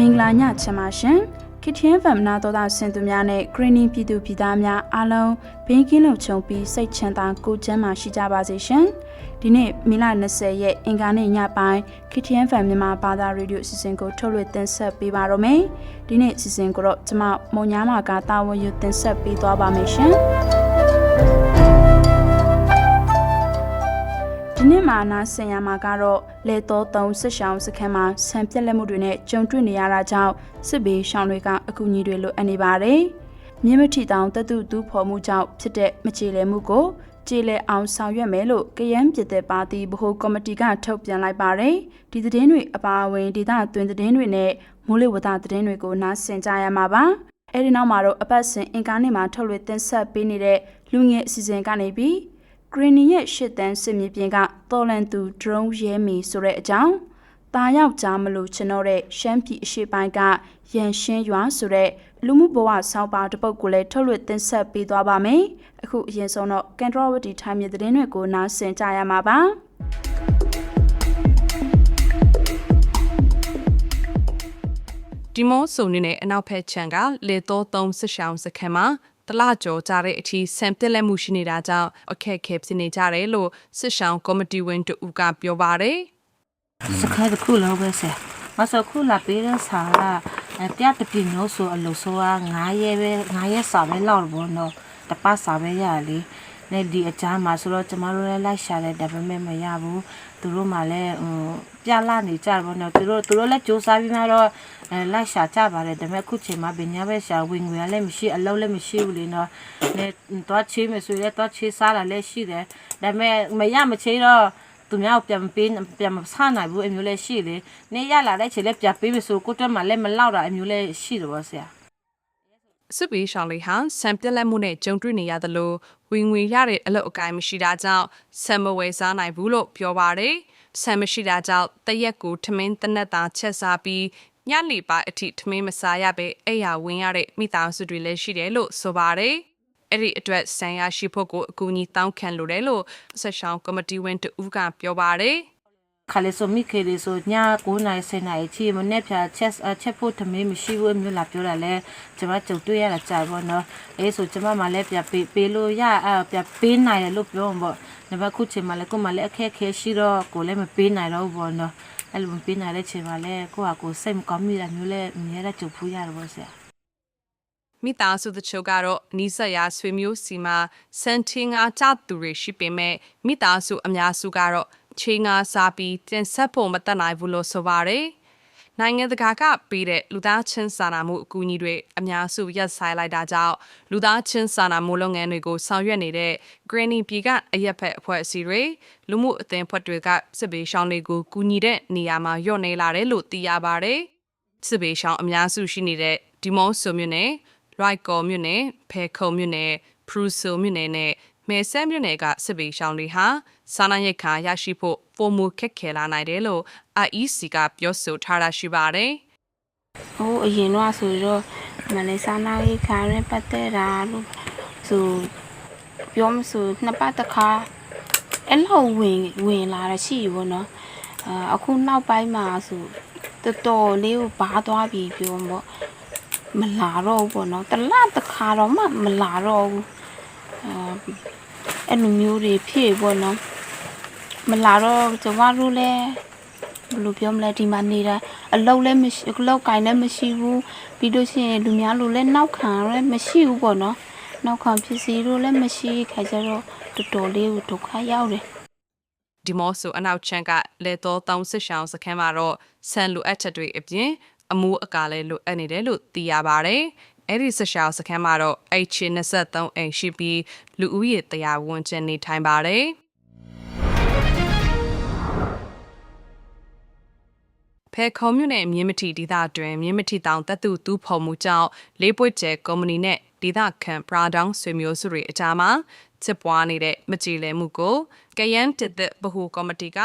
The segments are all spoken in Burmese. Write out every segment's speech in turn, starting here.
မင်္ဂလာညချမ်းပါရှင်ခစ်ထင်းဖမ်နာတော်တာဆင်သူများနဲ့ဂရင်းနီပြည်သူပြည်သားများအားလုံးဘေးကင်းလုံခြုံပြီးစိတ်ချမ်းသာကိုယ်ကျန်းမာရှိကြပါစေရှင်ဒီနေ့မီလ20ရက်အင်္ဂါနေ့ညပိုင်းခစ်ထင်းဖမ်မြန်မာဘာသာရေဒီယိုအစီအစဉ်ကိုထုတ်လွှင့်တင်ဆက်ပေးပါတော့မယ်ဒီနေ့အစီအစဉ်ကိုတော့ကျွန်မမုံညာမာကတာဝန်ယူတင်ဆက်ပေးသွားပါမယ်ရှင် ဒီနေ့မှာနာဆင်ရမှာကတော့လေတော်သုံးစစ်ရှောင်းစခန်းမှာဆံပြက်လက်မှုတွေနဲ့ကြုံတွေ့နေရတာကြောင့်စစ်ဘေးရှောင်းတွေကအကူအညီတွေလိုအပ်နေပါတယ်။မြင်းမထီတောင်တတုတူးဖော်မှုကြောင့်ဖြစ်တဲ့မချေလဲမှုကိုကျေလဲအောင်ဆောင်ရွက်မယ်လို့ကယန်းပြည်သက်ပါတီဗဟိုကော်မတီကထုတ်ပြန်လိုက်ပါတယ်။ဒီသတင်းတွေအပါအဝင်ဒေသတွင်သတင်းတွေနဲ့မိုးလေဝသသတင်းတွေကိုနားဆင်ကြရမှာပါ။အဲဒီနောက်မှာတော့အပတ်စဉ်အင်ကားနေ့မှာထုတ်လွှင့်တင်ဆက်ပေးနေတဲ့လူငယ်အစီအစဉ်ကနေပြီး ဂရင်းနီရဲ့ရှစ်တန်းစစ်မြေပြင်ကတော်လန်သူ drone ရဲမီဆိုတဲ့အကြောင်းตาယောက်ကြားမလို့ကျွန်တော်တဲ့ရှမ်းပြည်အရှိပိုင်းကရန်ရှင်းရွာဆိုတဲ့လူမှုဘဝဆောင်းပါတစ်ပုဒ်ကိုလည်းထုတ်လွှင့်တင်ဆက်ပေးသွားပါမယ်။အခုအရင်ဆုံးတော့ကန်ထရဝတီထိုင်းမြေသတင်းတွေကိုနားဆင်ကြရမှာပါ။ဒီမောစုံနေနဲ့အနောက်ဖက်ခြမ်းကလေတော်သုံးစစ်ရှောင်းစခန်းမှာ တလကြော်ကြတဲ့အထိဆမ်တက်လက်မှုရှိနေတာကြောင့်အခက်အခဲဖြစ်နေကြတယ်လို့စစ်ရှောင်းကော်မတီဝင်တူကပြောပါတယ်စခါတခုလောက်ပဲဆရာမဆခုလာပေးတဲ့ဆာကပြတပြင်းလို့ဆိုအလို့ဆိုက9ရဲပဲ9ရဲစာပဲလောက်ဘောနော်တပတ်စာပဲရလေနဲ့ဒီအချမ်းမှာဆိုတော့ကျမတို့လည်းလိုက်ရှာတယ်ဒါပေမဲ့မရဘူး သူတို့မှလည်းဟိုပြလာနေကြဘောနော်သူတို့သူတို့လည်းစူးစမ်းပြီးမှတော့အဲလိုက်ရှာကြပါတယ်ဒါပေမဲ့အခုချိန်မှာဘယ်ညာပဲရှာဝင်ငွေလည်းမရှိအလုပ်လည်းမရှိဘူးလေနော်နဲ့တော့ချေးမယ်ဆိုရင်တော့ချေးစားလာလည်းရှိတယ်ဒါပေမဲ့မရမချေးတော့သူများကိုပြန်မပေးပြန်မဆနိုင်ဘူးအမျိုးလည်းရှိလေနေရလာတဲ့ချိန်လည်းပြန်ပေးပြီဆိုကိုတက်မှလည်းမလောက်တာအမျိုးလည်းရှိတယ်ပေါ့ဆရာ စစ်ပေးရှောင်းလေးဟာဆမ်တက်လက်မှုနဲ့ကြုံတွေ့နေရသလိုဝင်ငွေရတဲ့အလုပ်အကိုင်းမရှိတာကြောင့်ဆမ်မဝယ်စားနိုင်ဘူးလို့ပြောပါတယ်ဆမ်မရှိတာကြောင့်တရက်ကိုထမင်းတနက်သားချက်စားပြီးညနေပိုင်းအထိထမင်းမစားရပဲအိယာဝင်ရတဲ့မိသားစုတွေလည်းရှိတယ်လို့ဆိုပါတယ်အဲ့ဒီအတွက်ဆန်ရရှိဖို့ကိုအကူအညီတောင်းခံလိုတယ်လို့ဆက်ရှောင်းကော်မတီဝင်တူကပြောပါတယ် ခါလေဆိုမိခေလေဆိုည9နိုင်10နိုင်ချီမနေ့ဖြာချက်ချက်ဖို့ထမင်းမရှိဘူးအမျိုးလာပြောတာလဲကျွန်မကြုံတွေ့ရတာကြာပေါ့နော်အဲဆိုကျွန်မမှလည်းပြပေးပေးလို့ရအပြပေးနိုင်တယ်လို့ပြောမှာပေါ့နံပါတ်ခုချိန်မှာလည်းကိုမှလည်းအခက်ခဲရှိတော့ကိုလည်းမပေးနိုင်တော့ဘူးပေါ့နော်အဲ့လိုမပေးနိုင်တဲ့ချိန်မှာလည်းကိုကကိုစိတ်မကောင်းမိတာမျိုးလည်းအများကြီးကြုံဖူးရတယ်ပေါ့ဆရာမိသားစုတချို့ကတော့နီးစပ်ရာဆွေမျိုးစီမှာစန်တင်ငါကြသူတွေရှိပေမဲ့မိသားစုအများစုကတော့ ချေငါစားပြီးတင်ဆက်ဖို့မတတ်နိုင်ဘူးလို့ဆိုပါတယ်။နိုင်ငံတကာကပေးတဲ့လူသားချင်းစာနာမှုအကူအညီတွေအများစုရပ်ဆိုင်လိုက်တာကြောင့်လူသားချင်းစာနာမှုလုပ်ငန်းတွေကိုဆောင်ရွက်နေတဲ့ Granny ပြည်ကအရက်ဖက်အဖွဲ့အစည်းတွေလူမှုအသင်းဖွဲ့တွေကစစ်ဘေးရှောင်းတွေကိုကူညီတဲ့နေရာမှာညှော့နေလာတယ်လို့သိရပါတယ်။စစ်ဘေးရှောင်းအများစုရှိနေတဲ့ဒီမော့ဆိုမြို့နယ်ရိုက်ကော်မြို့နယ်ဖဲခုံမြို့နယ်ဖရူဆိုမြို့နယ်နဲ့မဲဆဲမြို့နယ်ကစစ်ဘေးရှောင်းတွေဟာ စားနပ်ရိက္ခာရရှိဖို့ပုံမူခက်ခဲလာနိုင်တယ်လို့ IEC ကပြောဆိုထားတာရှိပါတယ်ဟိုအရင်တော့ဆိုတော့မလေးစားနာရေးခါရင်ပတ်သက်တာလို့ဆိုပြောမဆိုနှစ်ပတ်တစ်ခါအဲ့လောက်ဝင်ဝင်လာတာရှိဘောနော်အာအခုနောက်ပိုင်းမှာဆိုတော်တော်လေးကိုဘာသွားပြီပြောမှာမလာတော့ဘူးပေါ့နော်တလတစ်ခါတော့မှမလာတော့ဘူး အာအဲ့လိုမျိုးတွေဖြစ်ပေါ့နော်မလာတော့ကျမတို့လည်းဘယ်လိုပြောမလဲဒီမှာနေတာအလုပ်လည်းမရှိအလုပ်ကင်လည်းမရှိဘူးပြီးလို့ရှိရင်လူများလိုလည်းနောက်ခံလည်းမရှိဘူးပေါ့နော်နောက်ခံပစ္စည်းတို့လည်းမရှိခါကြတော့တော်တော်လေးကိုဒုက္ခရောက်တယ်ဒီမော့ဆိုအနောက်ချမ်းကလေတော်တောင်စစ်ရှောင်းစခန်းမှာတော့ဆန်လိုအပ်ချက်တွေအပြင်အမူအကာလည်းလိုအပ်နေတယ်လို့သိရပါတယ် အဲ့ဒီစစ်ရှောင်းစခန်းမှာတော့ H 23အိမ်ရှိပြီးလူဦးရေ100ဝန်းကျင်နေထိုင်ပါတယ်ဖဲခုံမြို့နယ်မြင်းမထီဒေသတွင်မြင်းမထီတောင်တပ်သူတူးဖော်မှုကြောင့်လေးပွင့်ကျဲကုမ္ပဏီနဲ့ဒေသခံပရာဒေါင်းဆွေမျိုးစုတွေအကြားမှာစစ်ပွားနေတဲ့မကြည်လည်မှုကိုကယန်းတစ်သက်ဗဟိုကော်မတီက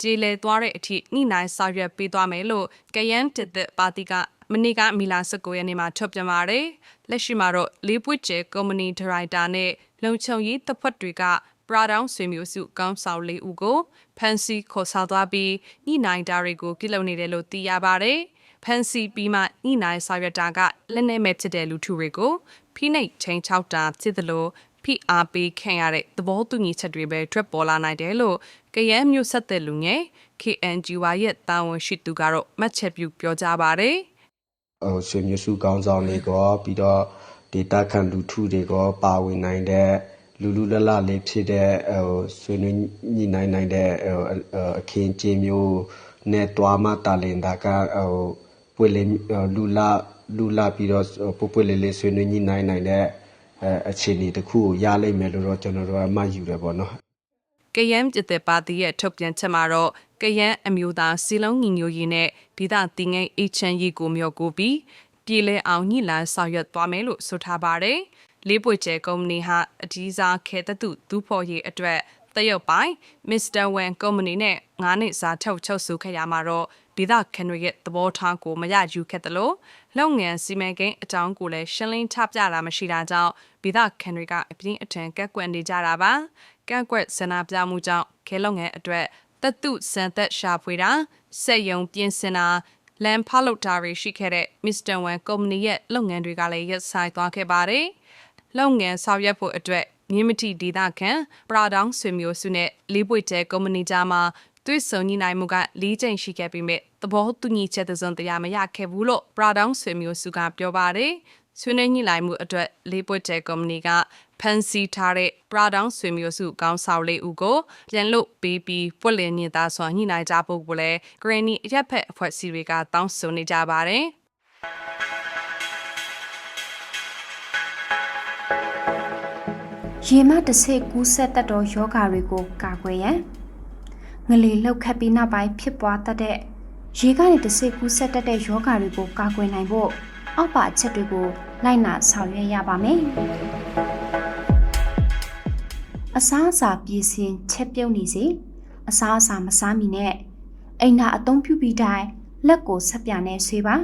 ကြည်လည်သွားတဲ့အထိညှိနှိုင်းဆောင်ရွက်ပေးသွားမယ်လို့ကယန်းတစ်သက်ပါတီက မနေ့ကမီလာ19ရက်နေ့မှာထုတ်ပြန်ပါတယ်လက်ရှိမှာတော့လေးပွင့်ကျဲကုမ္ပဏီဒါရိုက်တာနဲ့လုံခြုံရေးတပ်ဖွဲ့တွေကပရာဒေါင်းဆွေမျိုးစုကောင်းဆောင်လေးဦးကိုဖန်စီခေါ်ဆောင်သွားပြီးညှိနှိုင်းတာတွေကိုပြုလုပ်နေတယ်လို့သိရပါတယ်ဖန်စီပြီးမှညှိနှိုင်းဆောင်ရွက်တာကလက်နက်မဲ့ဖြစ်တဲ့လူထုတွေကိုဖိနှိပ်ချင်းချောက်တာဖြစ်သလိုဖိအားပေးခံရတဲ့သဘောတူညီချက်တွေပဲထွက်ပေါ်လာနိုင်တယ်လို့ကရန်မျိုးဆက်တဲ့လူငယ် KNGY ရဲ့တာဝန်ရှိသူကတော့မှတ်ချက်ပြုပြောကြားပါတယ်။ဟို ဆွေမျိုးစုကောင်းဆောင်တွေကော ပြီးတော့ ဒေတာခန်လူထုတွေကော ပါဝင်နိုင်တဲ့ လူလူလလလေးဖြစ်တဲ့ဟိုဆွေးနွေးညှိနှိုင်းနိုင်တဲ့ဟိုအခင်းကျင်းမျိုးနဲ့တွားမှတာလင်တာကဟိုပွေလေးလူလာလူလာပြီးတော့ ပွပွလေးလေးဆွေးနွေးညှိနှိုင်းနိုင်တဲ့အဲအခြေအနေတစ်ခုကို ရလိမ့်မယ်လို့တော့ ကျွန်တော်တို့အမှတ်ယူတယ်ပေါ့နော်ကယန်းကျတဲ့ပါတီရဲ့ ထုတ်ပြန်ချက်မှာတော့ ကယန်းအမျိုးသားစီလုံးညီညွတ်ရေးနဲ့ဒေသတည်ငြိမ်အေးချမ်းရေးကိုမျှော်ကိုပြီးပြည်လဲအောင်ညှိလန်းဆောင်ရွက်သွားမယ်လို့ဆိုထားပါတယ်။လေးပွေကျဲကုမ္ပဏီဟာအကြီးစားခဲတတုဒူးဖော်ရေးအတွက်တရုတ်ပိုင်း Mr. Wan ကုမ္ပဏီနဲ့ငါးနှစ်စာထုတ်ချုပ်ဆိုခဲ့ရမှာတော့ဒေသခံတွေရဲ့သဘောထားကိုမရယူခဲ့တယ်လို့လုပ်ငန်းစီမံကိန်းအကြောင်းကိုလည်းရှင်းလင်းချပြတာမရှိတာကြောင့်ဒေသခံတွေကအပြင်းအထန်ကက်ကွက်နေကြတာပါကန့်ကွက်ဆန္ဒပြမှုကြောင့်ခဲလုပ်ငန်းအတွက် တတုစံသက်ရှာဖွေတာစက်ယုံပြင်ဆင်တာလမ်းဖောက်လုပ်တာတွေရှိခဲ့တဲ့ Mr. Wan ကုမ္ပဏီရဲ့လုပ်ငန်းတွေကလည်းရပ်ဆိုင်းသွားခဲ့ပါတယ်လုပ်ငန်းဆောင်ရွက်ဖို့အတွက်မြင်းမတိဒေသခံပရာဒေါင်းဆွေမျိုးစုနဲ့လေးပွေတဲကုမ္ပဏီကြားမှာတွေ့ဆုံညှိနှိုင်းမှုက၄ချိန်ရှိခဲ့ပြီးမြဲသဘောတူညီချက်တစ်စုံတရာမရခဲ့ဘူးလို့ပရာဒေါင်းဆွေမျိုးစုကပြောပါတယ်ဆွေးနွေးညှိနှိုင်းမှုအတွက်လေးပွေတဲကုမ္ပဏီက ဖန်စီထားတဲ့ပရာဒေါင်းဆွေမျိုးစုကောင်းဆောင်လေးဦးကိုပြန်လို့ပေးပြီးပွက်လင်းညင်သားစွာညှိနှိုင်းကြဖို့ကိုလည်း Granny ရက်ဖက်အဖွဲ့အစည်းတွေကတောင်းဆိုနေကြပါတယ်ရေမတစ်စိတ်ကူးဆက်တတ်သောယောဂါတွေကိုကာကွယ်ရန်ငလီလှုပ်ခတ်ပြီးနောက်ပိုင်းဖြစ်ပွားတတ်တဲ့ရေကနေတစ်စိတ်ကူးဆက်တတ်တဲ့ယောဂါတွေကိုကာကွယ်နိုင်ဖို့အောက်ပါအချက်တွေကိုလိုက်နာဆောင်ရွက်ရပါမယ် အစားအစာပြည်စင်ချက်ပြုတ်နေစေအစားအစာမစားမီနဲ့အိမ်နာအသုံးပြုပြီးတိုင်းလက်ကိုဆက်ပြနဲ့ဆွေးပါ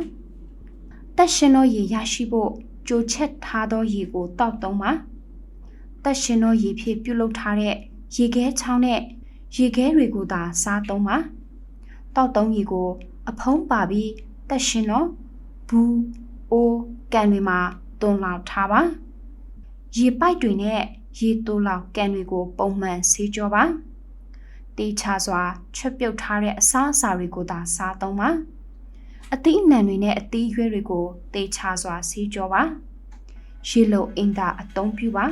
တက်ရှင်သောရေရရှိဖို့ကြိုချက်ထားသောရေကိုတောက်သုံးပါတက်ရှင်သောရေဖြည့်ပြုတ်လုထားတဲ့ရေခဲချောင်းနဲ့ရေခဲတွေကိုသာစားသုံးပါတောက်သုံးရေကို အဖုံးပါပြီးတက်ရှင်သောဘူးအိုးကန်တွေမှာတွန်းလောက်ထားပါရေပိုက်တွေနဲ့ ရေတိုးလောက်ကန်တွေကိုပုံမှန်ဆေးကြောပါတေးချစွာချက်ပြုတ်ထားတဲ့အစားအစာတွေကိုသာစားသုံးပါအသီးအနှံတွေနဲ့အသီးရွက်တွေကိုတေးချစွာဆေးကြောပါရေလုံအင်တာအသုံးပြုပါ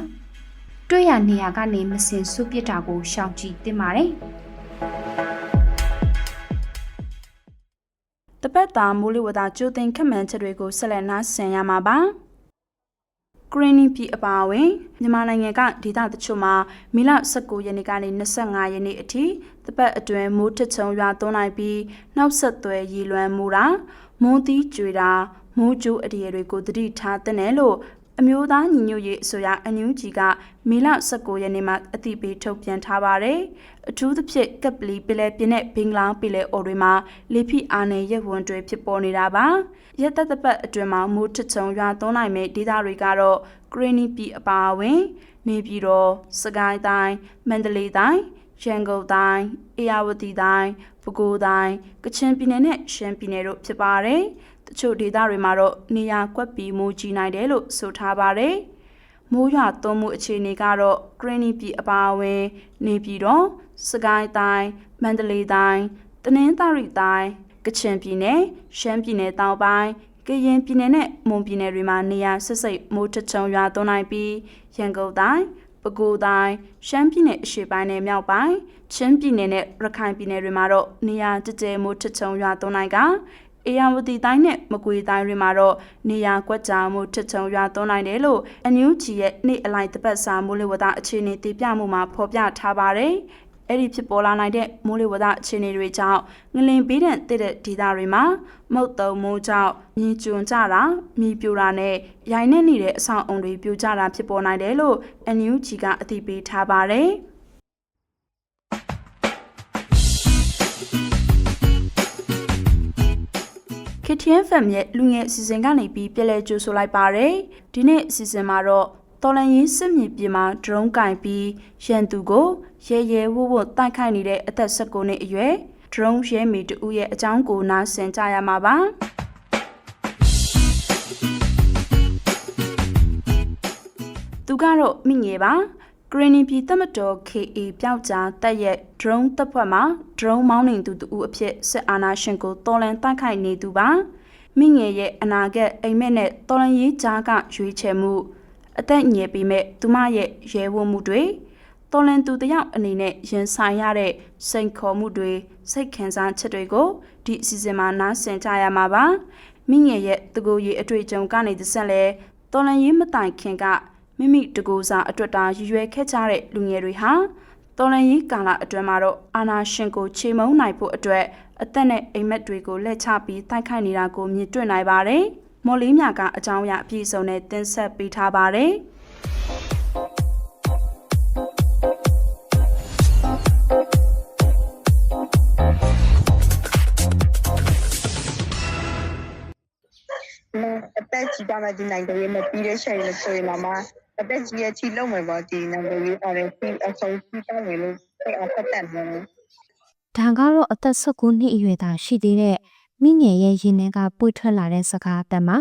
တွေ့ရနေရာကနေမစင်ဆုပစ်တာကိုရှောင်ကြဉ်တင်ပါတယ်တပတ်တာမိုးလေဝသကြိုတင်ခက်မှန်ချက်တွေကိုဆက်လက်နားဆင်ရမှာပါ ဂရင်းနီပြည်အပါအဝင်မြန်မာနိုင်ငံကဒေသတချို့မှာမီလ19ရက်နေ့ကနေ25ရက်နေ့အထိတပတ်အတွင်းမိုးထချုံရွာသွန်းနိုင်ပြီးနောက်ဆက်တွဲရေလွှမ်းမှုတာမိုးသီးကြွေတာမိုးကြိုးအတရေတွေကိုသတိထားတဲ့နယ်လို့အမျိုးသားညီညွတ်ရေးအစိုးရအန်ယူဂျီကမီလ19ရက်နေ့မှာအသိပေးထုတ်ပြန်ထားပါတယ်။အထူးသဖြင့်ကပ်ပလီပလဲပြင်းတဲ့ဘင်္ဂလားပလဲအော်တွေမှာလေဖိအားနဲ့ရက်ဝန်တွေဖြစ်ပေါ်နေတာပါ။ ရက်သက်သက်ပတ်အတွင်းမှာမိုးထချုံရွာသွန်းနိုင်မဲ့ဒေသတွေကတော့ဂရင်းနီပြည်အပါအဝင် နေပြည်တော်စကိုင်းတိုင်းမန္တလေးတိုင်းရန်ကုန်တိုင်းအေရဝတီတိုင်းပဲခူးတိုင်းကချင်ပြည်နယ်နဲ့ရှမ်းပြည်နယ်တို့ဖြစ်ပါတယ်။တချို့ဒေသတွေမှာတော့နေရာကွက်ပြီးမိုးကြီးနိုင်တယ်လို့ဆိုထားပါတယ်။မိုးရွာသွန်းမှုအခြေအနေကတော့ဂရင်းနီပြည်အပါအဝင် နေပြည်တော်စကိုင်းတိုင်းမန္တလေးတိုင်းတနင်္သာရီတိုင်း ကချင်ပြည်နယ်ရှမ်းပြည်နယ်တောင်ပိုင်းကရင်ပြည်နယ်နဲ့မွန်ပြည်နယ်တွေမှာနေရာဆစ်စိတ်မိုးထချုံရွာသွန်းနိုင်ပြီးရန်ကုန်တိုင်းပဲခူးတိုင်းရှမ်းပြည်နယ်အရှေ့ပိုင်းနဲ့မြောက်ပိုင်းချင်းပြည်နယ်နဲ့ရခိုင်ပြည်နယ်တွေမှာတော့နေရာကျကျမိုးထချုံရွာသွန်းနိုင်ကအေယာဝတီတိုင်းနဲ့မကွေတိုင်းတွေမှာတော့နေရာကွက်ကြားမှုထချုံရွာသွန်းနိုင်တယ်လို့အန်ယူဂျီရဲ့နေ့အလိုက်တပတ်စာမိုးလေဝသအခြေအနေတည်ပြမှုမှာဖော်ပြထားပါတယ်။ အဲ့ဒီဖြစ်ပေါ်လာနိုင်တဲ့မိုးလေဝသအခြေအနေတွေကြောင့်ငလင်ဘေးဒဏ်တဲ့တဲ့ဒေသတွေမှာမုတ်တုံမိုးကြောင့်မြေကျွံကြတာမြေပြိုတာနဲ့ရိုင်းနေနေတဲ့အဆောင်အုံတွေပြိုကျတာဖြစ်ပေါ်နိုင်တယ်လို့အန်ယူဂျီကအသိပေးထားပါတယ်။ KTN FM ရဲ့လူငယ်အစီအစဉ်ကနေပြီးပြည်လဲကြိုဆိုလိုက်ပါတယ်။ဒီနေ့အစီအစဉ်မှာတော့ တော်လန်ရင်စစ်မြေပြင်မှာဒရုန်းကင်ပြီးရန်သူကိုရဲရဲဝုတ်ဝုတ်တိုက်ခိုက်နေတဲ့အသက်16နှစ်အရွယ်ဒရုန်းရဲမီတဦးရဲ့အကြောင်းကိုနားဆင်ကြရမှာပါသူကတော့မိငယ်ပါကရင်နီပြည်တမတော် KA ပျောက်ကြားတပ်ရဲ့ drone တပ်ဖွဲ့မှာ drone မောင်းနှင်သူတဦးအဖြစ်စစ်အာဏာရှင်ကိုတော်လန်တိုက်ခိုက်နေသူပါမိငယ်ရဲ့အနာဂတ်အိမ်မက်နဲ့တော်လန်ရေးကြားကရွေးချယ်မှု အသက်ငယ်ပြီးမဲ့သူမရဲ့ရဲဝံမှုတွေတော်လန်သူတယောက်အနေနဲ့ရင်ဆိုင်ရတဲ့စိန်ခေါ်မှုတွေစိတ်ခံစားချက်တွေကိုဒီအစီအစဉ်မှာနားဆင်ကြရမှာပါမိငယ်ရဲ့တကူရေးအတွေ့အကြုံကနေသဆက်လဲတော်လန်ရေးမတိုင်ခင်ကမိမိတကူစာအတွက်တာရည်ရွယ်ခဲ့ကြတဲ့လူငယ်တွေဟာတော်လန်ရေးကာလအတွင်းမှာတော့အာနာရှင်ကိုခြေမုံနိုင်ဖို့အတွက်အသက်နဲ့အိမ်မက်တွေကိုလက်ချပြီးတိုက်ခိုက်နေတာကိုမြင်တွေ့နိုင်ပါတယ်။ မော်လေးမြကအကြောင်းအရာအပြည့်စုံနဲ့တင်ဆက်ပေးထားပါတယ်။မအသက်ကြီးကြမယ်ဒီနိုင်ငံရေးမပြီးတဲ့ချိန်လို့ဆိုရင်တော့မအသက်ကြီးရဲ့ချီလုံးမယ်ပေါ့ဒီနိုင်ငံရေးအော်ရင်ပြီးအဆုံးပြီးတော့မယ်လို့စိတ်အားသက်သက်နေတယ်ဒါကတော့အသက်19နှစ်အရွယ်သာရှိသေးတဲ့ မိငယ်ရဲ့ရင်ထဲကပွေထွက်လာတဲ့စကားအတမ်းမှာ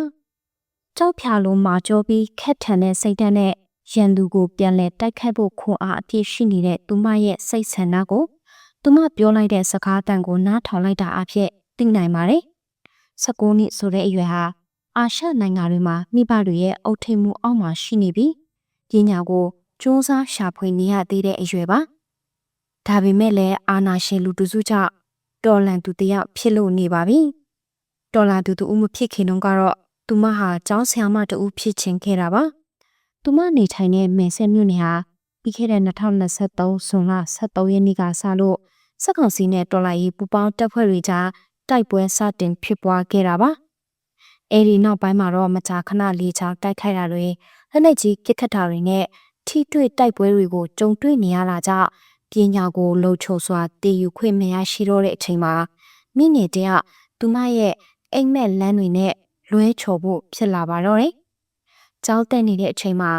ကြောက်ဖြာလုံးမာကြောပြီးခက်ထန်တဲ့စိတ်ဓာတ်နဲ့ရန်သူကိုပြန်လဲတိုက်ခိုက်ဖို့ခွန်အားအပြည့်ရှိနေတဲ့သူမရဲ့စိတ်ဆန္ဒကိုသူမပြောလိုက်တဲ့စကားအတန်ကိုနားထောင်လိုက်တာအဖြစ်သိနိုင်ပါတယ်။19နှစ်ဆိုတဲ့အရွယ်ဟာအာရှနိုင်ငံတွေမှာမိဘတွေရဲ့အုပ်ထိပ်မှုအောက်မှာရှိနေပြီးပညာကိုစူးစမ်းရှာဖွေနေရသေးတဲ့အရွယ်ပါ။ဒါပေမဲ့လည်းအာနာရှင်လူတစုကြောင့် တော်လန်သူတယောက်ဖြစ်လို့နေပါပြီ။တော်လန်သူတူမဖြစ်ခင်တုန်းကတော့သူမဟာကျောင်းဆရာမတူဖြစ်ချင်ခဲ့တာပါ။သူမနေထိုင်တဲ့မင်းဆက်မြို့နယ်ဟာပြီးခဲ့တဲ့2023ဇွန်လ23ရက်နေ့ကစလို့စက်ကောင်စီနဲ့တော်လိုင်းရေးပူပေါင်းတပ်ဖွဲ့တွေကြားတိုက်ပွဲစတင်ဖြစ်ပွားခဲ့တာပါ။အဲဒီနောက်ပိုင်းမှာတော့မကြာခဏလေးချောင်းတိုက်ခိုက်တာတွေလက်နက်ကြီးပစ်ခတ်တာတွေနဲ့ထိတွေ့တိုက်ပွဲတွေကိုကြုံတွေ့နေရတာကြောင့် ပညာကိုလှုပ်ချုံစွာတည်ယူခွင့်မရရှိတော့တဲ့အချိန်မှာမိငယ်တယောက်သူမရဲ့အိမ်မက်လမ်းတွေနဲ့လွဲချော်ဖို့ဖြစ်လာပါတော့တယ်။ကြောင်းတက်နေတဲ့အချိန်မှာ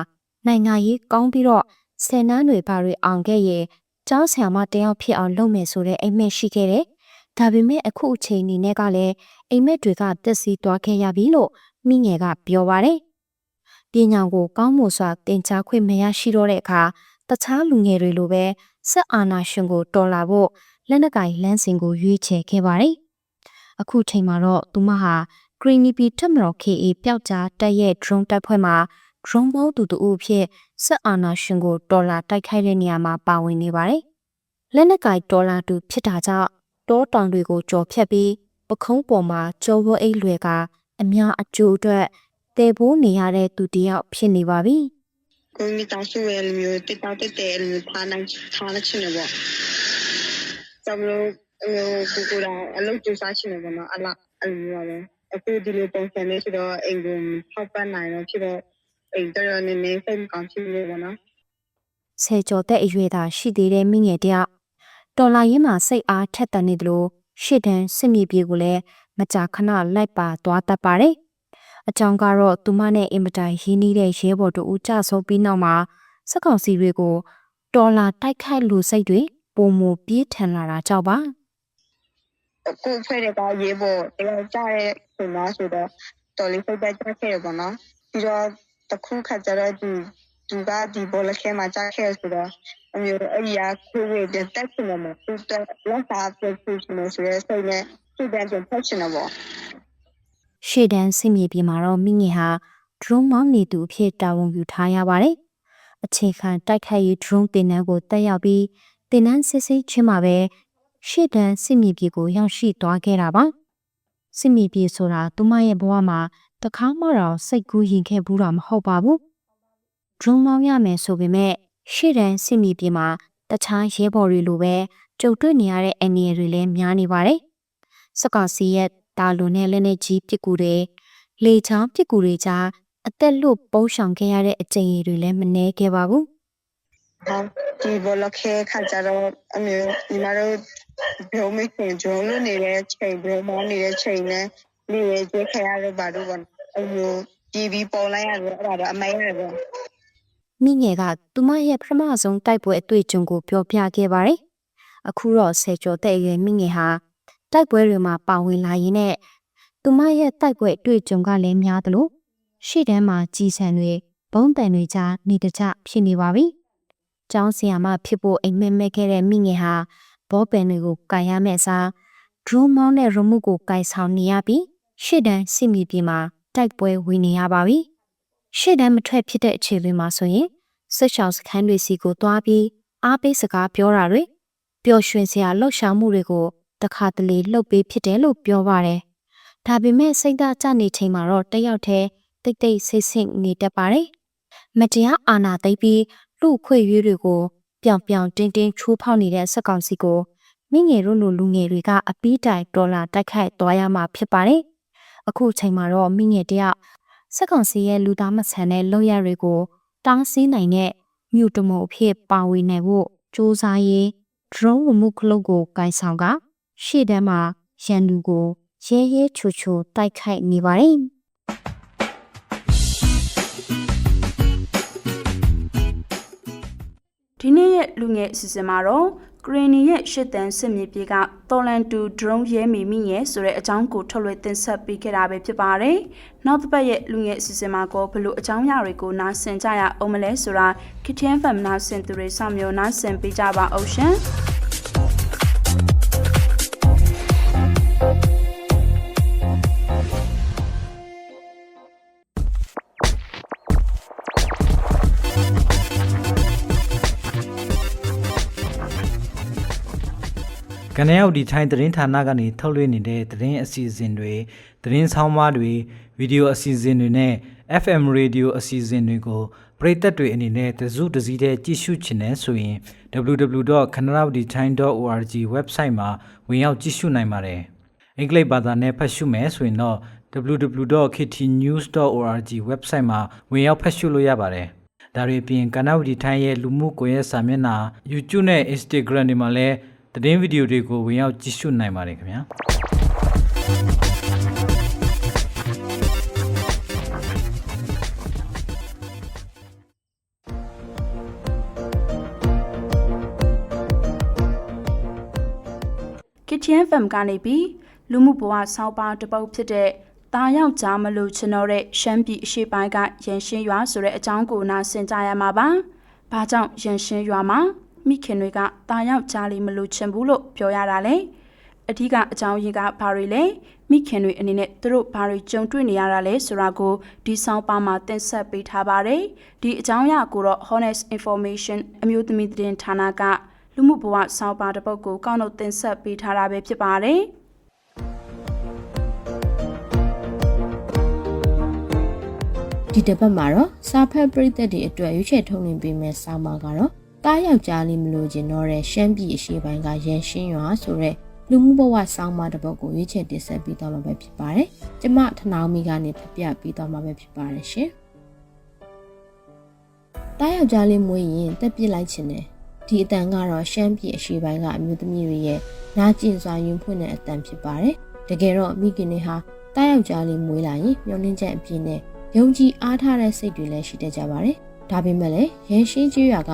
နိုင်ငံရေးကောင်းပြီးတော့ဆယ်နန်းတွေပါတွေအောင်ခဲ့ရင်ကျောင်းဆရာမတယောက်ဖြစ်အောင်လုပ်မယ်ဆိုတဲ့အိမ်မက်ရှိခဲ့တယ်။ဒါပေမဲ့အခုအချိန်အနေနဲ့ကလည်းအိမ်မက်တွေကတက်စီသွားခဲ့ရပြီလို့မိငယ်ကပြောပါတယ်။ပညာကိုကောင်းမွန်စွာသင်ကြားခွင့်မရရှိတော့တဲ့အခါတခြားလူငယ်တွေလိုပဲ ဆက်အာနာရှင်ကိုတော်လာဖို့လက်နက်ကင်လမ်းစဉ်ကိုရွေးချယ်ခဲ့ပါတယ်။အခုချိန်မှာတော့သူမဟာ Greeny P တက်မတော် KA ပျောက်ကြားတက်ရဲ့ drone တပ်ဖွဲ့မှာ drone ဘောသူတူအဖြစ်ဆက်အာနာရှင်ကိုတော်လာတိုက်ခိုက်တဲ့နေရာမှာပါဝင်နေပါတယ်။လက်နက်ကင်တော်လာတူဖြစ်တာကြောင့်တောတောင်တွေကိုကြော်ဖြတ်ပြီးပခုံးပေါ်မှာကြောဝအိတ်လွယ်ကအများအကျိုးအတွက်တေဘိုးနေရတဲ့သူတယောက်ဖြစ်နေပါပြီ။ ကိုမိသားစုရဲ့လူမျိုးတိတောက်တက်တဲ့လူထားနိုင်ထားလိုက်ချင်တယ်ပေါ့ကျွန်တော်အမျိုးကိုကိုတော့အလုပ်ကြိုးစားချင်တယ်ပေါ့နော်အလားအလိုမျိုးပါပဲအခုဒီလိုပုံစံလေးဆိုတော့အိမ်ကိုထောက်ပံ့နိုင်တော့ဖြစ်တော့အိမ်တော်နေနေစိတ်ကောင်းဖြစ်လို့ပေါ့နော်ဆယ်ကျော်သက်အရွယ်သာရှိသေးတဲ့မိငယ်တယောက်တော်လာရင်းမှာစိတ်အားထက်သန်နေသလိုရှစ်တန်းစစ်မြေပြေကိုလည်းမကြာခဏလိုက်ပါသွားတတ်ပါတယ်။ အကြောင်းကတော့သူမနဲ့အင်မတန်ရင်းနှီးတဲ့ရဲဘော်တို့ဦးကြဆုံးပြီးနောက်မှာစက်ကောင်စီတွေကိုတော်လာတိုက်ခိုက်လူစိတ်တွေပုံမပြေးထန်လာတာကြောင့်ပါအခုဖွဲ့တဲ့ကရေးဖို့တရားကြတဲ့ပုံမှာဆိုတော့တော်လေးဖိတ်ပတ်ကြခဲ့ရပေါ့နော်ပြီးတော့တခုခါကျတော့ဒီသူကဒီဘောလခဲမှာကြခဲ့ဆိုတော့အမျိုးအဲ့ဒီကခွေးဝေးတဲ့တက်ချင်တယ်မဟုတ်သူတက်လက်စားပြည့်စုံနေဆိုရဲစိတ်နဲ့သူ့တန်းပြန်ဖက်ချင်တယ်ပေါ့။ ရှေ့တန်းစစ်မြေပြေမှာတော့မိငယ်ဟာ drone မောင်းနေသူအဖြစ်တာဝန်ယူထားရပါတယ်။အခြေခံတိုက်ခိုက်ရေး drone တင်နန်းကိုတက်ရောက်ပြီးတင်နန်းစစ်စစ်ချင်းမှာပဲရှေ့တန်းစစ်မြေပြေကိုရောက်ရှိသွားခဲ့တာပါ။စစ်မြေပြေဆိုတာသူမရဲ့ဘဝမှာတခါမှတော့စိတ်ကူးရင်ခဲ့ဘူးတာမဟုတ်ပါဘူး။ drone မောင်းရမယ်ဆိုပေမဲ့ရှေ့တန်းစစ်မြေပြေမှာတခြားရဲဘော်တွေလိုပဲကြုံတွေ့နေရတဲ့အန္တရာယ်တွေလည်းများနေပါတယ်။စကောက်စီရဲ့ တာလွန်နဲ့လက်နဲ့ကြီးပစ်ကူတွေလေချောင်းပစ်ကူတွေကြားအသက်လွတ်ပုန်းရှောင်ခဲ့ရတဲ့အကြိမ်တွေလည်းမနှဲခဲ့ပါဘူးဟာဒီဘောလခဲခါကျတော့အမျိုးညီမတို့ဘုံမိခင်ဂျုံလို့နေတဲ့ချိန်ဘုံမောင်းနေတဲ့ချိန်နဲ့လူတွေကြည့်ခဲ့ရတော့ဘာလို့ပေါ့အမျိုးဒီပြီးပေါ်လိုက်ရတယ်အဲ့ဒါတော့အမိုင်းရတယ်ပေါ့။မိငယ်ကသူမရဲ့ပထမဆုံးတိုက်ပွဲအတွေ့အကြုံကိုပြောပြခဲ့ပါတယ်။အခုတော့ဆယ်ကျော်တဲ့အရွယ်မိငယ်ဟာ တိုက်ပွဲတွေမှာပါဝင်လာရင်းနဲ့သူမရဲ့တိုက်ပွဲအတွေ့အကြုံကလည်းများသလိုရှေ့တန်းမှာကြီးစံတွေဘုံတန်တွေကြားနေတကြဖြစ်နေပါပြီ။ကျောင်းဆရာမဖြစ်ဖို့အိမ်မက်မက်ခဲ့တဲ့မိငယ်ဟာဘောပင်တွေကိုကင်ရမယ့်အစားဒရုန်းမောင်းတဲ့ရမုတ်ကိုကင်ဆောင်နေရပြီးရှစ်တန်းစစ်မြေပြင်မှာတိုက်ပွဲဝင်နေရပါပြီ။ရှစ်တန်းမထွက်ဖြစ်တဲ့အခြေအနေမှာဆိုရင်ဆက်ရှောင်စခန်းတွေစီကိုတွားပြီးအားပေးစကားပြောတာတွေပျော်ရွှင်စရာလှုပ်ရှားမှုတွေကို တခါတလေလှုပ်ပေးဖြစ်တယ်လို့ပြောပါတယ်။ဒါပေမဲ့စိတ်ဓာတ်ကျနေချိန်မှာတော့တယောက်တည်းတိတ်တိတ်ဆိတ်ဆိတ်နေတတ်ပါတယ်။မတရားအာဏာသိမ်းပြီးလူခွေရွေးတွေကိုပြောင်ပြောင်တင်းတင်းချိုးဖောက်နေတဲ့စက်ကောင်စီကိုမိငယ်တို့လိုလူငယ်တွေကအပီးတိုင်ဒေါ်လာတိုက်ခိုက်သွားရမှာဖြစ်ပါတယ်။အခုချိန်မှာတော့မိငယ်တယောက်စက်ကောင်စီရဲ့လူသားမဆန်တဲ့လုပ်ရတွေကိုတောင်းဆီးနိုင်တဲ့မြို့တမုံအဖြစ်ပါဝင်နိုင်ဖို့စူးစမ်းရေး drone ဝမှုခလုတ်ကိုကင်ဆောင်က ရှေ့တန်းမှာရန်သူကိုရဲရဲချူချူတိုက်ခိုက်နေပါတယ်။ဒီနေ့ရဲ့လူငယ်အစီအစဉ်မှာတော့ကရီနီရဲ့ရှစ်တန်စစ်မြေပြေကတော်လန်တူ drone ရဲမီမိငယ်ဆိုတဲ့အကြောင်းကိုထုတ်လွှင့်တင်ဆက်ပေးခဲ့တာပဲဖြစ်ပါတယ်။နောက်တစ်ပတ်ရဲ့လူငယ်အစီအစဉ်မှာကောဘလို့အကြောင်းအရာတွေကိုနားဆင်ကြရအောင်မလဲဆိုတာ KTN FM နားဆင်သူတွေစောင့်မျှော်နားဆင်ပေးကြပါအောင်ရှင်။ ကနေရောက်ဒီထိုင်းသတင်းဌာနကနေထုတ်လွှင့်နေတဲ့သတင်းအစီအစဉ်တွေသတင်းဆောင်မတွေဗီဒီယိုအစီအစဉ်တွေနဲ့ FM radio အစီအစဉ်တွေကိုပရိသတ်တွေအနေနဲ့သစုတစည်းတဲ့ကြည့်ရှုချင်တယ်ဆိုရင် www.kanaravdithai.org website မှာဝင်ရောက်ကြည့်ရှုနိုင်ပါတယ်။အင်္ဂလိပ်ဘာသာနဲ့ဖတ်ရှုမယ်ဆိုရင်တော့ www.ktnews.org website မှာဝင်ရောက်ဖတ်ရှုလို့ရပါတယ်။ဒါတွေအပြင်ကနဝဒီထိုင်းရဲ့လူမှုကွန်ရက်စာမျက်နှာ YouTube နဲ့ Instagram တွေမှာလည်း သတင်းဗီဒီယိုတွေကိုဝင်ရောက်ကြည့်ရှုနိုင်ပါတယ်ခင်ဗျာ။ KTN FM ကနေပြီးလူမှုဘဝဆောင်းပါးတစ်ပုတ်ဖြစ်တဲ့တာရောက်ကြားမလို့ကျွန်တော်တဲ့ရှမ်းပြည်အရှိပိုင်းကရန်ရှင်းရွာဆိုတဲ့အကြောင်းကိုနားဆင်ကြရမှာပါ။ဘာကြောင့်ရန်ရှင်းရွာမှာ မိခင်တွေကတာရောက်ကြားလေးမလို့ချင်ဘူးလို့ပြောရတာလဲ။အဓိကအကြောင်းရင်းကဘာတွေလဲ။မိခင်တွေအနေနဲ့သူတို့ဘာတွေကြုံတွေ့နေရတာလဲဆိုတာကိုဒီဆောင်းပါးမှာတင်ဆက်ပေးထားပါတယ်။ဒီအကြောင်းအရာကိုတော့ Honest Information အမျိုးသမီးသတင်းဌာနကလူမှုဘဝဆောင်းပါးတစ်ပုဒ်ကိုကောက်နှုတ်တင်ဆက်ပေးထားတာပဲဖြစ်ပါတယ်။ဒီတစ်ပတ်မှာတော့စာဖတ်ပရိသတ်တွေအတွက်ရွေးချယ်ထုတ်လွှင့်ပေးမယ့်စာမကတော့ တားယောက်ျားလေးမလို့ခြင်းတော့တဲ့ရှမ်းပြည်အရှေ့ပိုင်းကရန်ရှင်းရွာဆိုတဲ့လူမှုဘဝဆောင်းပါးတစ်ပုဒ်ကိုရွေးချယ်တင်ဆက်ပေးသွားမှာပဲဖြစ်ပါတယ်။ကျမထနောင်းမီကနေဖပြပေးသွားမှာပဲဖြစ်ပါတယ်ရှင်။တားယောက်ျားလေးမွေးရင်တက်ပစ်လိုက်ခြင်းနဲ့ဒီအတန်ကတော့ရှမ်းပြည်အရှေ့ပိုင်းကအမျိုးသမီးတွေရဲ့နာကျင်စွာယွန်းဖွင့်တဲ့အတန်ဖြစ်ပါတယ်။တကယ်တော့မိခင်တွေဟာတားယောက်ျားလေးမွေးလာရင်မျောလင်းချက်အပြည့်နဲ့ယုံကြည်အားထားတဲ့စိတ်တွေလည်းရှိတတ်ကြပါတယ်။ဒါပေမဲ့လည်းရန်ရှင်းကြီးရွာက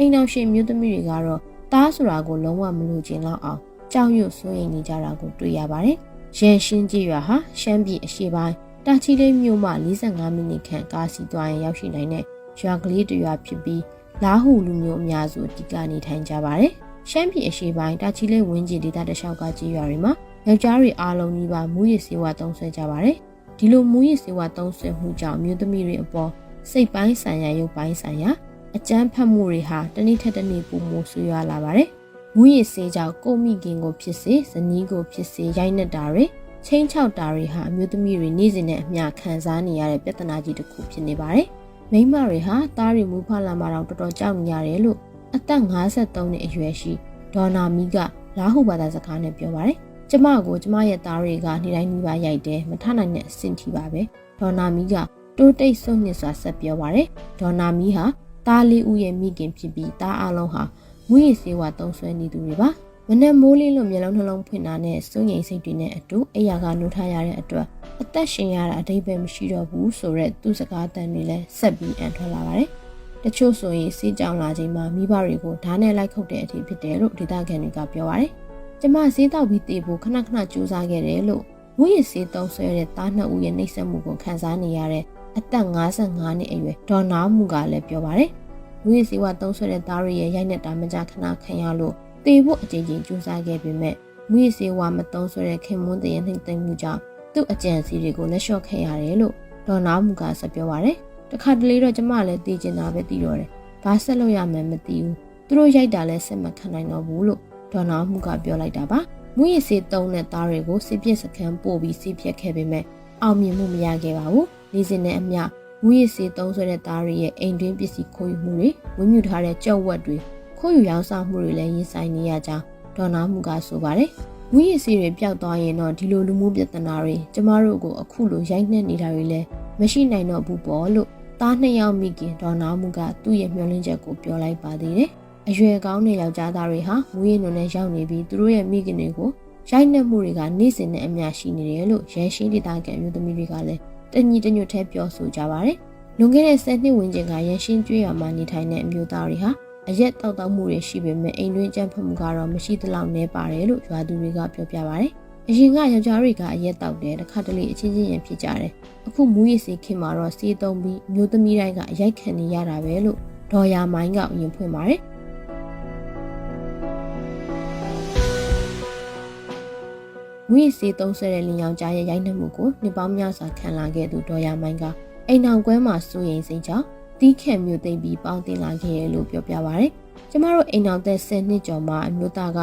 အိမ်အောင်ရှင်မျိုးသမီးတွေကတော့တားဆိုတာကိုလုံးဝမလို့ခြင်းလောက်အောင်ကြောက်ရွံ့စိုးရိမ်နေကြတာကိုတွေ့ရပါတယ်။ရန်ရှင်းကြီးရွာဟာရှမ်းပြည်အရှေ့ပိုင်းတာချီလေးမြို့မှ45မိနစ်ခန့်ကားစီသွားရင်ရောက်ရှိနိုင်တဲ့ရွာကလေးတစ်ရွာဖြစ်ပြီးလာဟုလူမျိုးအများစုအဓိကနေထိုင်ကြပါတယ်။ရှမ်းပြည်အရှေ့ပိုင်းတာချီလေးဝင်းကျင်ဒေသတလျှောက်ကကြီးရွာတွေမှာယောက်ျားတွေအားလုံးကြီးပါမူရည်စေဝါသုံးဆွဲကြပါတယ်။ဒီလိုမူရည်စေဝါသုံးဆွဲမှုကြောင့်မျိုးသမီးတွေအပေါ်စိတ်ပိုင်းဆိုင်ရာရုပ်ပိုင်းဆိုင်ရာ အကြမ်းဖက်မှုတွေဟာတနည်းထက်တနည်းပုံမှုဆွေးရွားလာပါတယ်။မူရည်စေကြောင့်ကိုမိခင်ကိုဖြစ်စေဇနီးကိုဖြစ်စေရိုက်နှက်တာတွေချင်းချောက်တာတွေဟာအမျိုးသမီးတွေနေ့စဉ်နဲ့အမျှခံစားနေရတဲ့ပြဿနာကြီးတစ်ခုဖြစ်နေပါတယ်။မိန်းမတွေဟာသားတွေမူဖလာမှာတော့တော်တော်ကြောက်နေရတယ်လို့အသက်53နှစ်အရွယ်ရှိဒေါ်နာမီကလာဟုဘာသာစကားနဲ့ပြောပါတယ်။ကျမကိုကျမရဲ့သားတွေကနေ့တိုင်းနှီးပါရိုက်တယ်မထနိုင်တဲ့အဆင့်ထိပါပဲ။ဒေါ်နာမီကတိုးတိတ်စွန့်ညစ်စွာဆက်ပြောပါတယ်။ဒေါ်နာမီဟာ သားလေးဦးရဲ့မိခင်ဖြစ်ပြီးသားအလုံးဟာမွေးရစေဝါသုံးဆွဲနေသူတွေပါမနဲ့မိုးလေးလိုမျိုးလုံးနှလုံးဖွင့်တာနဲ့စိုးရိမ်စိတ်တွေနဲ့အတူအိယာကနှုတ်ထားရတဲ့အတွက်အသက်ရှင်ရတာအတိတ်ပဲမရှိတော့ဘူးဆိုတော့သူ့စကားတန်တွေလည်းဆက်ပြီးအန်ထွက်လာပါတယ်တချို့ဆိုရင်စီးကြောင်လာချိန်မှာမိဘတွေကိုဓာတ်နဲ့လိုက်ခုတ်တဲ့အထိဖြစ်တယ်လို့ဒေသခံတွေကပြောပါတယ်ကျမဈေးတောက်ပြီးတေဖို့ခဏခဏကြိုးစားခဲ့တယ်လို့မွေးရစေးသုံးဆွဲတဲ့သားနှစ်ဦးရဲ့နှိပ်စက်မှုကိုခံစားနေရတဲ့ အသက်55နှစ်အရွယ်ဒေါ်နာမူကလည်းပြောပါတယ်။မူရစီဝါသုံးဆွဲတဲ့သားတွေရဲ့ရိုက်နှက်တာမကြခဏခံရလို့တေဖို့အကြိမ်ကြိမ်ကြိုးစားခဲ့ပေမဲ့မူရစီဝါမသုံးဆွဲတဲ့ခင်မွန်းတရဲ့နှိမ့်သိမ့်မှုကြောင့်သူ့အကြံစီတွေကိုလက်လျှော့ခဲ့ရတယ်လို့ဒေါ်နာမူကဆက်ပြောပါတယ်။တခါတလေတော့ကျမလည်းသိကျင်တာပဲသိတော့တယ်။ဘာဆက်လို့ရမှန်းမသိဘူး။သူတို့ရိုက်တာလည်းဆက်မခံနိုင်တော့ဘူးလို့ဒေါ်နာမူကပြောလိုက်တာပါ။မူရစီသုံးတဲ့သားတွေကိုစစ်ပစ်စခန်းပို့ပြီးစစ်ပစ်ခဲ့ပေမဲ့အောင်မြင်မှုမရခဲ့ပါဘူး။ နေစဉ်နဲ့အမျှမူရစေသုံးဆွဲတဲ့သားတွေရဲ့အိမ်တွင်းပစ္စည်းခိုးယူမှုတွေဝင်းမြူထားတဲ့ကြောက်ဝက်တွေခိုးယူရောင်းစားမှုတွေလည်းရင်ဆိုင်နေရကြောင်းဒေါ်နာမှုကဆိုပါတယ်။မူရစေတွေပျောက်သွားရင်တော့ဒီလိုလူမှုပြဿနာတွေကျမတို့ကိုအခုလိုရိုက်နှက်နေတာတွေလည်းမရှိနိုင်တော့ဘူးပေါ့လို့သားနှစ်ယောက်မိခင်ဒေါ်နာမှုကသူ့ရဲ့မျှော်လင့်ချက်ကိုပြောလိုက်ပါသေးတယ်။အရွယ်ကောင်းတဲ့ယောက်ျားသားတွေဟာမူရနုံနဲ့ရောက်နေပြီးသူတို့ရဲ့မိခင်တွေကိုရိုက်နှက်မှုတွေကနေ့စဉ်နဲ့အမျှရှိနေတယ်လို့ရဲရှင်းဒေသခံအမျိုးသမီးတွေကလည်း တညီတညွတ်ထဲပြောဆိုကြပါတယ်။လွန်ခဲ့တဲ့10နှစ်ဝန်းကျင်ကရန်ရှင်းကျွေးရမှာနေထိုင်တဲ့အမျိုးသားတွေဟာအရက်တောက်တောက်မှုတွေရှိပေမဲ့အိမ်တွင်းကြမ်းဖက်မှုကတော့မရှိသလောက်နှဲပါတယ်လို့ရွာသူတွေကပြောပြပါတယ်။အရင်ကယောက်ျားတွေကအရက်တောက်တယ်တစ်ခါတလေအချင်းချင်းရန်ဖြစ်ကြတယ်။အခုမူရည်စီခင်မှာတော့စီးသုံးပြီးအမျိုးသမီးတိုင်းကအရိုက်ခံနေရတာပဲလို့ဒေါ်ယာမိုင်းကရင်ဖွင့်ပါတယ်။ ဝိစီသုံးဆွဲတဲ့လင်ယောက်ျားရဲ့ရိုက်နှက်မှုကိုနှစ်ပေါင်းများစွာခံလာခဲ့သူဒေါ်ရမိုင်းကအိမ်အောင်ကွဲမှာစိုးရိမ်စိတ်ကြောင့်တီးခဲမျိုးသိမ့်ပြီးပေါင်းတင်လာခဲ့ရလို့ပြောပြပါဗျ။ကျမတို့အိမ်အောင်သက်10နှစ်ကျော်မှအမျိုးသားက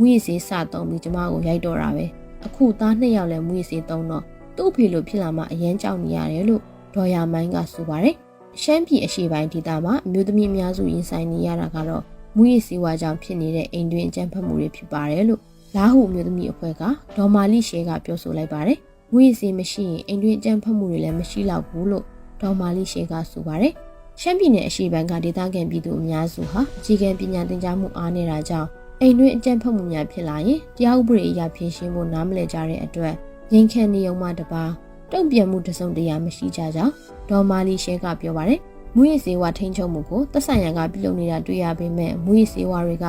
ဝိစီစသုံးပြီးကျမကိုရိုက်တော့တာပဲ။အခုသားနှစ်ယောက်လည်းဝိစီသုံးတော့သူ့ဖေလိုဖြစ်လာမှအရန်ကြောက်နေရတယ်လို့ဒေါ်ရမိုင်းကဆိုပါတယ်။ရှမ်းပြည်အရှေ့ပိုင်းဒေသမှာအမျိုးသမီးအများစုရင်ဆိုင်နေရတာကတော့မူရည်စီဝါကြောင့်ဖြစ်နေတဲ့အိမ်တွင်းအကြမ်းဖက်မှုတွေဖြစ်ပါတယ်လို့ လာဟုမျိုးသမီးအဖွဲ့ကဒေါ်မာလီရှဲကပြောဆိုလိုက်ပါတယ်။ငွေစီမရှိရင်အိမ်တွင်းအကြမ်းဖက်မှုတွေလည်းမရှိတော့ဘူးလို့ဒေါ်မာလီရှဲကဆိုပါတယ်။ရှမ်းပြည်နယ်အရှေ့ပိုင်းကဒေသခံပြည်သူအများစုဟာအခြေခံပညာသင်ကြားမှုအားနည်းတာကြောင့်အိမ်တွင်းအကြမ်းဖက်မှုများဖြစ်လာရင်တရားဥပဒေအရဖြေရှင်းဖို့နားမလည်ကြတဲ့အတွက်ငြိမ်ခံနေုံမှတပါတုံ့ပြန်မှုတစုံတရာမရှိကြကြောင်းဒေါ်မာလီရှဲကပြောပါတယ်။မူရစေဝါထိန်ချုံမှုကိုသက်ဆိုင်ရာကပြုလုပ်နေတာတွေ့ရပေမဲ့မူရစေဝါတွေက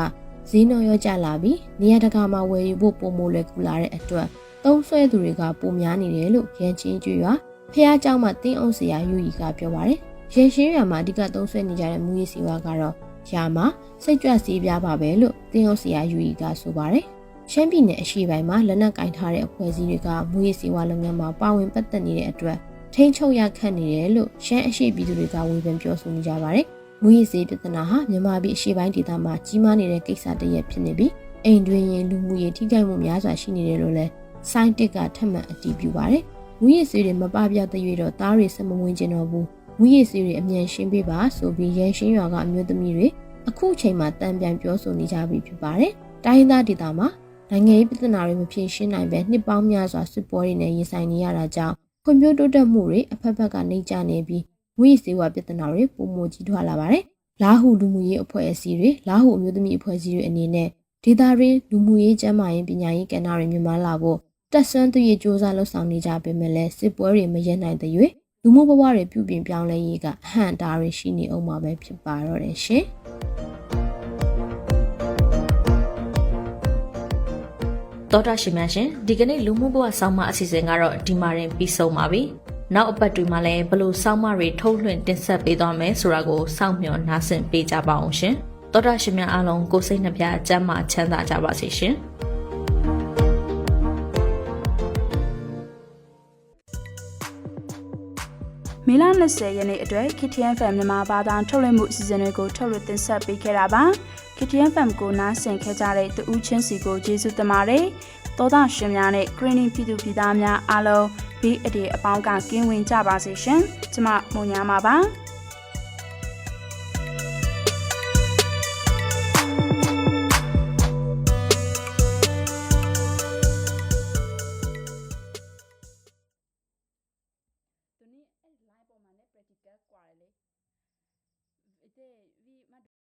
ဈေးနှောရောကျလာပြီးနေရာတကာမှာဝယ်ယူဖို့ပုံမိုလွယ်ကူလာတဲ့အတွက်သုံးဆွဲသူတွေကပိုများနေတယ်လို့ရန်ချင်းကျွရွာဖះเจ้าမှာတင်းအောင်စရာယူရီကပြောပါတယ်။ရန်ရှင်းရွာမှာအဓိကသုံးဆွဲနေကြတဲ့မူရည်စီဝါကတော့ရာမှာစိတ်ကြွစီးပြားပါပဲလို့တင်းအောင်စရာယူရီကဆိုပါတယ်။ရှမ်းပြည်နယ်အရှေ့ပိုင်းမှာလက်နက်ကင်ထားတဲ့အဖွဲ့အစည်းတွေကမူရည်စီဝါလုပ်ငန်းမှာပါဝင်ပတ်သက်နေတဲ့အတွက်ထိန်းချုပ်ရခတ်နေတယ်လို့ရှမ်းအရှေ့ပြည်သူတွေကဝေဖန်ပြောဆိုနေကြပါတယ်။ မူရည်စေပြဿနာဟာမြန်မာပြည်အရှေ့ပိုင်းဒေသမှာကြီးမားနေတဲ့ကိစ္စတစ်ရပ်ဖြစ်နေပြီးအိမ်တွင်ရင်လူမှုရေးထိခိုက်မှုများစွာရှိနေတယ်လို့လည်းဆိုင်းတစ်ကထပ်မံအတည်ပြုပါတယ်။မူရည်စေတွေမပပြတဲ့၍တော့သားတွေစမဝင်ကျင်တော့ဘူး။မူရည်စေတွေအမြန်ရှင်းပေးပါဆိုပြီးရန်ရှင်းရွာကအမျိုးသမီးတွေအခုချိန်မှာတန်ပြန်ပြောဆိုနေကြပြီဖြစ်ပါတယ်။တိုင်းသားဒေသမှာနိုင်ငံရေးပြဿနာတွေမဖြေရှင်းနိုင်ပဲနှစ်ပေါင်းများစွာစစ်ပွဲတွေနဲ့ရင်ဆိုင်နေရတာကြောင့်ခွင့်ပြုတိုးတက်မှုတွေအဖက်ဖက်ကနေကြနေပြီး ငွေစေဝါပြဿနာတွေပုံမကြီးထွားလာပါတယ်။လာဟုလူမှုရေးအဖွဲ့အစည်းတွေလာဟုအမျိုးသမီးအဖွဲ့အစည်းတွေအနေနဲ့ဒေတာရင်းလူမှုရေးကျန်းမာရေးပညာရေးကဏ္ဍတွေမြင့်မားလာဖို့တက်ဆွမ်းသူရဲ့စ조사လှုပ်ဆောင်နေကြပေမဲ့လည်းစစ်ပွဲတွေမရက်နိုင်တဲ့၍လူမှုဘဝတွေပြုပြင်ပြောင်းလဲရေးကအဟန့်တားတွေရှိနေအောင်မှာပဲဖြစ်ပါတော့တယ်ရှင်။တော်တာရှင်များရှင်ဒီကနေ့လူမှုဘဝဆောင်းမအစီအစဉ်ကတော့ဒီမှာရင်ပြီးဆုံးပါပြီ။ နောက်အပတ်တွေမှာလည်းဘလို့စောင်းမတွေထုတ်လွှင့်တင်ဆက်ပေးသွားမယ်ဆိုတာကိုစောင့်မျှော်နားဆင်ပေးကြပါအောင်ရှင်။သောတာရှင်များအားလုံးကိုစိတ်နှပြကျမ်းမာချမ်းသာကြပါစေရှင်။မေလ20ရက်နေ့အတွက် KTN FM မြန်မာဘာသာထုတ်လွှင့်မှုအစီအစဉ်တွေကိုထုတ်လွှင့်တင်ဆက်ပေးခဲ့တာပါ။ KTN FM ကိုနားဆင်ခဲ့ကြတဲ့တူဦးချင်းစီကိုကျေးဇူးတင်ပါတယ်။သောတာရှင်များနဲ့ Greening ပြည်သူပြည်သားများအားလုံး ဘေးအဒီအပေါင်းကကင်းဝင်ကြပါစေရှင်။ကျွန်မမုံညာမှာပါ။